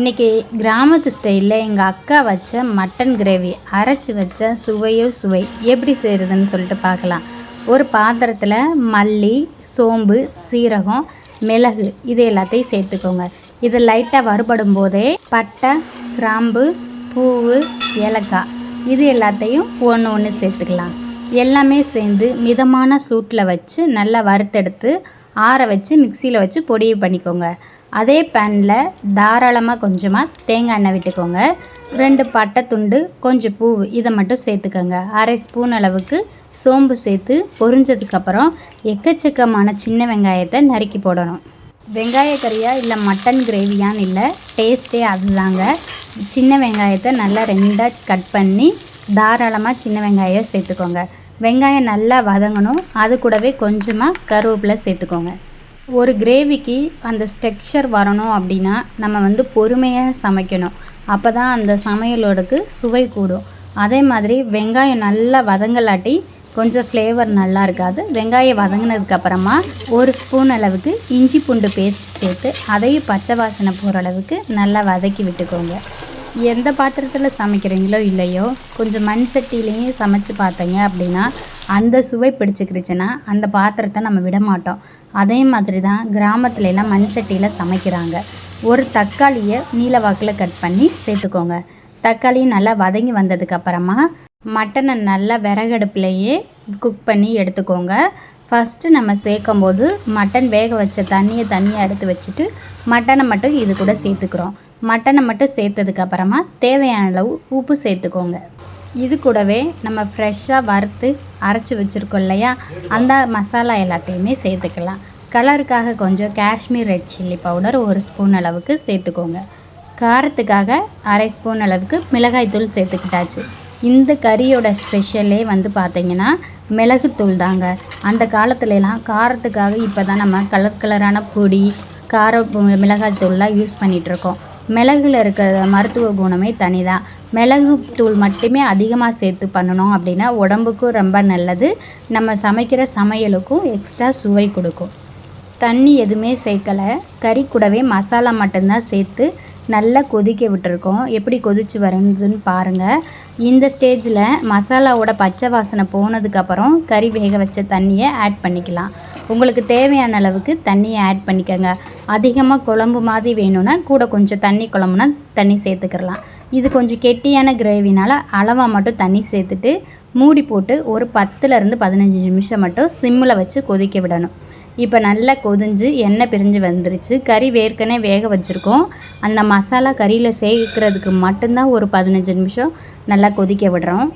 இன்றைக்கி கிராமத்து ஸ்டைலில் எங்கள் அக்கா வச்ச மட்டன் கிரேவி அரைச்சி வச்ச சுவையோ சுவை எப்படி செய்கிறதுன்னு சொல்லிட்டு பார்க்கலாம். ஒரு பாத்திரத்தில் மல்லி சோம்பு சீரகம் மிளகு இது எல்லாத்தையும் சேர்த்துக்கோங்க. இது லைட்டாக வறுபடும் போதே பட்டை கிராம்பு பூவு ஏலக்காய் இது எல்லாத்தையும் ஒன்று ஒன்று சேர்த்துக்கலாம். எல்லாமே சேர்ந்து மிதமான சூட்டில் வச்சு நல்லா வறுத்தெடுத்து ஆற வச்சு மிக்சியில் வச்சு பொடி பண்ணிக்கோங்க. அதே பேனில் தாராளமாக கொஞ்சமாக தேங்காய் எண்ணெய் விட்டுக்கோங்க. ரெண்டு பட்டை துண்டு கொஞ்சம் பூ இதை மட்டும் சேர்த்துக்கோங்க. அரை ஸ்பூன் அளவுக்கு சோம்பு சேர்த்து பொரிஞ்சதுக்கப்புறம் எக்கச்சக்கமான சின்ன வெங்காயத்தை நறுக்கி போடணும். வெங்காய கறியாக இல்லை மட்டன் கிரேவியான்னு இல்லை டேஸ்ட்டே அதுதாங்க. சின்ன வெங்காயத்தை நல்லா ரெண்டாக கட் பண்ணி தாராளமாக சின்ன வெங்காயம் சேர்த்துக்கோங்க. வெங்காயம் நல்லா வதங்கணும். அது கூடவே கொஞ்சமாக கருவேப்பிலை சேர்த்துக்கோங்க. ஒரு கிரேவிக்கு அந்த ஸ்டெக்சர் வரணும் அப்படின்னா நம்ம வந்து பொறுமையாக சமைக்கணும். அப்போ தான் அந்த சமையலோடக்கு சுவை கூடும். அதே மாதிரி வெங்காயம் நல்லா வதங்கலாட்டி கொஞ்சம் ஃப்ளேவர் நல்லா இருக்காது. வெங்காயம் வதங்கினதுக்கப்புறமா ஒரு ஸ்பூன் அளவுக்கு இஞ்சி பூண்டு பேஸ்ட் சேர்த்து அதையும் பச்சை வாசனை போகிற அளவுக்கு நல்லா வதக்கி விட்டுக்கோங்க. எந்த பாத்திரத்தில் சமைக்கிறீங்களோ இல்லையோ கொஞ்சம் மண் சட்டிலையும் சமைச்சு பார்த்தீங்க அப்படின்னா அந்த சுவை பிடிச்சிக்கிருச்சுன்னா அந்த பாத்திரத்தை நம்ம விட மாட்டோம். அதே மாதிரி தான் கிராமத்துல எல்லாம் மண் சட்டியில் சமைக்கிறாங்க. ஒரு தக்காளியை நீல வாக்கில் கட் பண்ணி சேர்த்துக்கோங்க. தக்காளி நல்லா வதங்கி வந்ததுக்கப்புறமா மட்டனை நல்லா விறகடுப்புலையே குக் பண்ணி எடுத்துக்கோங்க. ஃபஸ்ட்டு நம்ம சேர்க்கும் போது மட்டன் வேக வச்ச தண்ணியை தனியாக எடுத்து வச்சுட்டு மட்டனை மட்டும் இது கூட சேர்த்துக்கிறோம். மட்டனை மட்டும் சேர்த்ததுக்கப்புறமா தேவையான அளவு உப்பு சேர்த்துக்கோங்க. இது கூடவே நம்ம ஃப்ரெஷ்ஷாக வறுத்து அரைச்சி வச்சுருக்கோம் இல்லையா? அந்த மசாலா எல்லாத்தையுமே சேர்த்துக்கலாம். கலருக்காக கொஞ்சம் காஷ்மீர் ரெட் சில்லி பவுடர் ஒரு ஸ்பூன் அளவுக்கு சேர்த்துக்கோங்க. காரத்துக்காக அரை ஸ்பூன் அளவுக்கு மிளகாய்த்தூள் சேர்த்துக்கிட்டாச்சு. இந்த கறியோட ஸ்பெஷலே வந்து பார்த்திங்கன்னா மிளகுத்தூள் தாங்க. அந்த காலத்துலலாம் காரத்துக்காக இப்போ தான் நம்ம கலர் கலரான பொடி கார மிளகாய்த்தூள்லாம் யூஸ் பண்ணிகிட்ருக்கோம் மிளகுல இருக்கிற மருத்துவ குணமே தனி தான் மிளகு தூள் மட்டுமே அதிகமாக சேர்த்து பண்ணணும் அப்படின்னா உடம்புக்கும் ரொம்ப நல்லது. நம்ம சமைக்கிற சமையலுக்கும் எக்ஸ்ட்ரா சுவை கொடுக்கும். தண்ணி எதுவுமே சேர்க்கலை. கறி கூடவே மசாலா மட்டும்தான் சேர்த்து நல்லா கொதிக்க விட்டுருக்கோம். எப்படி கொதிச்சு வருதுன்னு பாருங்கள் இந்த ஸ்டேஜில் மசாலாவோட பச்சை வாசனை போனதுக்கப்புறம் கறி வேக வச்ச தண்ணியை ஆட் பண்ணிக்கலாம். உங்களுக்கு தேவையான அளவுக்கு தண்ணியை ஆட் பண்ணிக்கோங்க. அதிகமாக குழம்பு மாதிரி வேணும்னா கூட கொஞ்சம் தண்ணி குழம்புனா தண்ணி சேர்த்துக்கிறலாம் இது கொஞ்சம் கெட்டியான கிரேவினால் அளவாக மட்டும் தண்ணி சேர்த்துட்டு மூடி போட்டு ஒரு பத்துலேருந்து பதினஞ்சு நிமிஷம் மட்டும் சிம்மில் வச்சு கொதிக்க விடணும். இப்போ நல்லா கொதிஞ்சு எண்ணெய் பிரிஞ்சு வந்துருச்சு. கறி வேர்க்கனே வேக வச்சுருக்கோம். அந்த மசாலா கறியில் சேர்க்குறதுக்கு மட்டும்தான் ஒரு பதினஞ்சு நிமிஷம் நல்லா கொதிக்க விடுறோம்.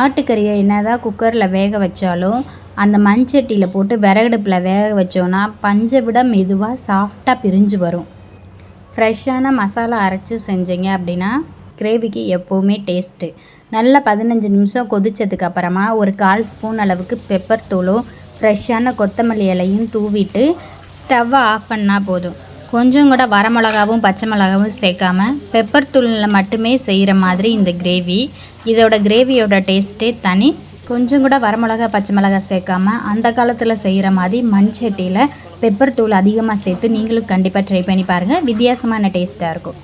ஆட்டுக்கறியை என்ன தான் குக்கரில் வேக வச்சாலும் அந்த மண்சட்டியில் போட்டு விறகடுப்பில் வேக வச்சோன்னா பஞ்சை விட மெதுவாக சாஃப்டாக பிரிஞ்சு வரும். ஃப்ரெஷ்ஷான மசாலா அரைச்சி செஞ்சீங்க அப்படின்னா கிரேவிக்கு எப்போவுமே டேஸ்ட்டு நல்லா பதினஞ்சு நிமிஷம் கொதித்ததுக்கப்புறமா ஒரு கால் ஸ்பூன் அளவுக்கு பெப்பர் தூளும் ஃப்ரெஷ்ஷான கொத்தமல்லி இலையும் தூவிட்டு ஸ்டவ்வை ஆஃப் பண்ணால் போதும். கொஞ்சம் கூட வரமிளகாவும் பச்சை மிளகாவும் சேர்க்காம பெப்பர் தூளில் மட்டுமே செய்கிற மாதிரி இந்த கிரேவி. இதோட கிரேவியோட டேஸ்ட்டே தனி. கொஞ்சம் கூட வரமிளகா பச்சை மிளகா சேர்க்காம அந்த காலத்தில் செய்கிற மாதிரி மண் சட்டியில் பெப்பர் தூள் அதிகமாக சேர்த்து நீங்களும் கண்டிப்பாக ட்ரை பண்ணி பாருங்கள் வித்தியாசமான டேஸ்ட்டாக இருக்கும்.